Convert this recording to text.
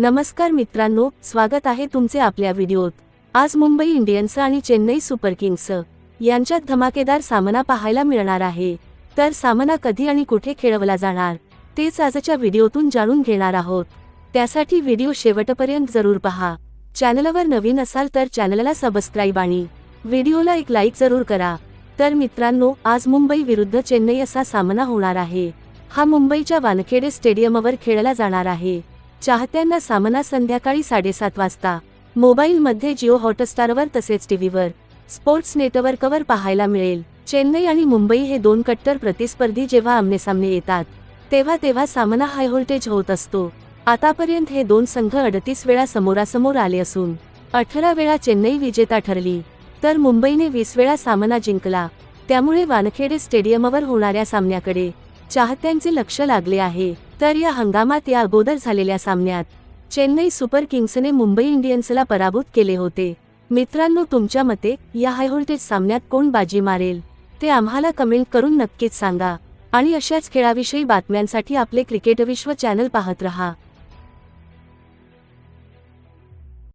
नमस्कार मित्रांनो स्वागत आहे तुमचे आपल्या व्हिडिओत. आज मुंबई इंडियन्स आणि चेन्नई सुपर किंग्स यांच्यात धमाकेदार सामना पाहायला मिळणार आहे. तर सामना कधी आणि कुठे खेळवला जाणार तेच आजच्या व्हिडिओतून जाणून घेणार आहोत. त्यासाठी व्हिडिओ शेवटपर्यंत जरूर पहा. चॅनलवर नवीन असाल तर चॅनलला सबस्क्राईब आणि व्हिडिओला एक लाईक जरूर करा. तर मित्रांनो आज मुंबई विरुद्ध चेन्नई असा सामना होणार आहे. हा मुंबईच्या वानखेडे स्टेडियमवर खेळला जाणार आहे. चाहत्यांना सामना संध्याकाळी साडेसात वाजता. मोबाईलमध्ये जिओ हॉटस्टारवर तसेच टीव्हीवर. स्पोर्ट्स नेटवर्कवर पाहायला मिळेल. चेन्नई आणि मुंबई हे दोन कट्टर प्रतिस्पर्धी जेव्हा आमनेसामने येतात तेव्हा तेव्हा सामना हाय व्होल्टेज होत असतो. आतापर्यंत हे दोन संघ अडतीस वेळा समोरासमोर आले असून अठरा वेळा चेन्नई विजेता ठरली तर मुंबईने वीस वेळा सामना जिंकला. त्यामुळे वानखेडे स्टेडियमवर होणाऱ्या सामन्याकडे चाहत्यांचे लक्ष लागले आहे. तर या हंगामात या अगोदर झालेल्या सामन्यात चेन्नई सुपर किंग्सने मुंबई इंडियन्सला पराभूत केले होते. मित्रांनो तुमच्या मते या हाय व्होल्टेज सामन्यात कोण बाजी मारेल? ते आम्हाला कमेंट करून नक्कीच सांगा. आणि अशाच खेळाविषयी बातम्यांसाठी आपले क्रिकेट विश्व चॅनल पाहत रहा.